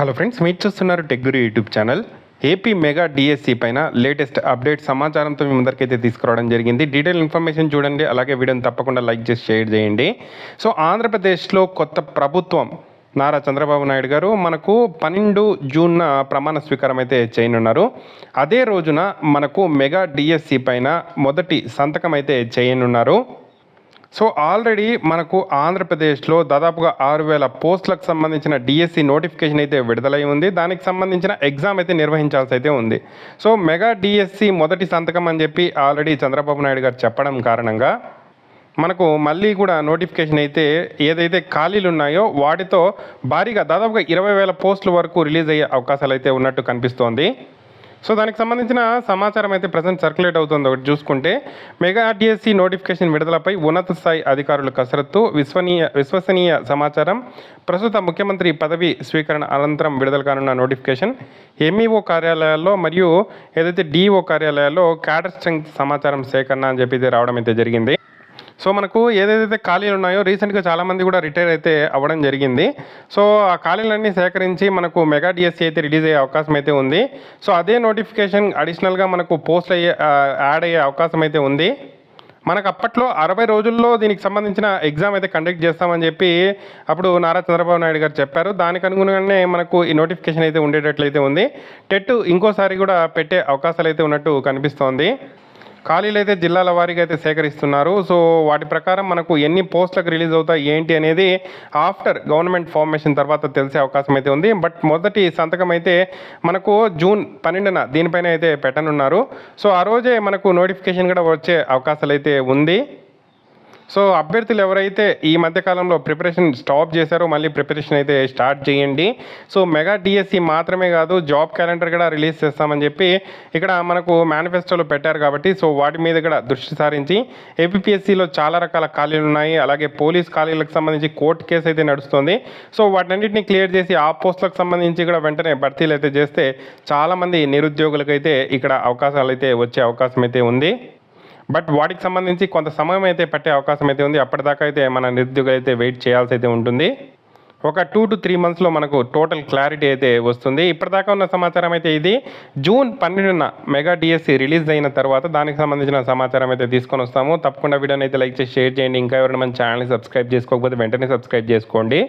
Hello friends మీరు చూస్తున్నారు టెగ్గురు YouTube channel AP mega DSC పైన లేటెస్ట్ అప్డేట్ సమాచారంతో మీ ముందరికైతే తీసుకురావడం జరిగింది. డీటెయిల్ ఇన్ఫర్మేషన్ చూడండి అలాగే వీడియోని తప్పకుండా లైక్ చేసి షేర్ చేయండి. సో ఆంధ్రప్రదేశ్లో కొత్త ప్రభుత్వం నారా చంద్రబాబు నాయుడు గారు మనకు పన్నెండు జూన్న ప్రమాణ స్వీకారం అయితే చేయనున్నారు. అదే రోజున మనకు మెగా డిఎస్సి పైన మొదటి సంతకం అయితే చేయనున్నారు. సో ఆల్రెడీ మనకు ఆంధ్రప్రదేశ్లో దాదాపుగా ఆరు వేల పోస్టులకు సంబంధించిన డిఎస్సి నోటిఫికేషన్ అయితే విడుదలై ఉంది. దానికి సంబంధించిన ఎగ్జామ్ అయితే నిర్వహించాల్సి అయితే ఉంది. సో మెగా డిఎస్సి మొదటి సంతకం అని చెప్పి ఆల్రెడీ చంద్రబాబు నాయుడు గారు చెప్పడం కారణంగా మనకు మళ్ళీ కూడా నోటిఫికేషన్ అయితే ఏదైతే ఖాళీలు ఉన్నాయో వాటితో భారీగా దాదాపుగా ఇరవై వేల పోస్టుల వరకు రిలీజ్ అయ్యే అవకాశాలు అయితే ఉన్నట్టు కనిపిస్తోంది. సో దానికి సంబంధించిన సమాచారం అయితే ప్రజెంట్ సర్క్యులేట్ అవుతుంది. ఒకటి చూసుకుంటే మెగా ఆర్టీఎస్సీ నోటిఫికేషన్ విడుదలపై ఉన్నత స్థాయి అధికారుల కసరత్తు. విశ్వనీయ విశ్వసనీయ సమాచారం. ప్రస్తుత ముఖ్యమంత్రి పదవి స్వీకరణ అనంతరం విడుదల కానున్న నోటిఫికేషన్ ఎంఈఓ కార్యాలయాల్లో మరియు ఏదైతే డిఈఓ కార్యాలయాల్లో క్యాడర్ స్ట్రెంగ్త్ సమాచారం సేకరణ అని చెప్పి రావడం అయితే జరిగింది. సో మనకు ఏదైతే ఖాళీలు ఉన్నాయో రీసెంట్గా చాలామంది కూడా రిటైర్ అయితే అవ్వడం జరిగింది. సో ఆ ఖాళీలన్నీ సేకరించి మనకు మెగా డిఎస్సీ అయితే రిలీజ్ అయ్యే అవకాశం అయితే ఉంది. సో అదే నోటిఫికేషన్ అడిషనల్గా మనకు పోస్ట్ అయ్యే యాడ్ అయ్యే అవకాశం అయితే ఉంది. మనకు అప్పట్లో అరవై రోజుల్లో దీనికి సంబంధించిన ఎగ్జామ్ అయితే కండక్ట్ చేస్తామని చెప్పి అప్పుడు నారా చంద్రబాబు నాయుడు గారు చెప్పారు. దానికి అనుగుణంగానే మనకు ఈ నోటిఫికేషన్ అయితే ఉండేటట్లయితే ఉంది. టెట్ ఇంకోసారి కూడా పెట్టే అవకాశాలు అయితే ఉన్నట్టు కనిపిస్తోంది. ఖాళీలు అయితే జిల్లాల వారీగా అయితే సేకరిస్తున్నారు. సో వాటి ప్రకారం మనకు ఎన్ని పోస్టులకు రిలీజ్ అవుతాయి ఏంటి అనేది ఆఫ్టర్ గవర్నమెంట్ ఫార్మేషన్ తర్వాత తెలిసే అవకాశం అయితే ఉంది. బట్ మొదటి సంతకం అయితే మనకు జూన్ పన్నెండున దీనిపైన అయితే పెట్టనున్నారు. సో ఆ రోజే మనకు నోటిఫికేషన్ కూడా వచ్చే అవకాశాలు అయితే ఉంది. సో అభ్యర్థులు ఎవరైతే ఈ మధ్యకాలంలో ప్రిపరేషన్ స్టాప్ చేశారో మళ్ళీ ప్రిపరేషన్ అయితే స్టార్ట్ చేయండి. సో మెగా డిఎస్సి మాత్రమే కాదు జాబ్ క్యాలెండర్ కూడా రిలీజ్ చేస్తామని చెప్పి ఇక్కడ మనకు మేనిఫెస్టోలో పెట్టారు కాబట్టి సో వాటి మీద కూడా దృష్టి సారించి ఏపీఎస్సిలో చాలా రకాల ఖాళీలు ఉన్నాయి. అలాగే పోలీస్ ఖాళీలకు సంబంధించి కోర్టు కేసు అయితే నడుస్తుంది. సో వాటన్నిటిని క్లియర్ చేసి ఆ పోస్టులకు సంబంధించి కూడా వెంటనే భర్తీలు అయితే చేస్తే చాలామంది నిరుద్యోగులకైతే ఇక్కడ అవకాశాలు అయితే వచ్చే అవకాశం అయితే ఉంది. బట్ వాటికి సంబంధించి కొంత సమయం అయితే పట్టే అవకాశం అయితే ఉంది. అప్పటిదాకా అయితే మన నిరుద్యోగులు అయితే వెయిట్ చేయాల్సి అయితే ఉంటుంది. ఒక టూ టు త్రీ మంత్స్లో మనకు టోటల్ క్లారిటీ అయితే వస్తుంది. ఇప్పటిదాకా ఉన్న సమాచారం అయితే ఇది. జూన్ పన్నెండున మెగా డిఎస్సి రిలీజ్ అయిన తర్వాత దానికి సంబంధించిన సమాచారం అయితే తీసుకొని వస్తాము. తప్పకుండా వీడియోని అయితే లైక్ చేసి షేర్ చేయండి. ఇంకా ఎవరైనా మన ఛానల్ని సబ్స్క్రైబ్ చేసుకోకపోతే వెంటనే సబ్స్క్రైబ్ చేసుకోండి.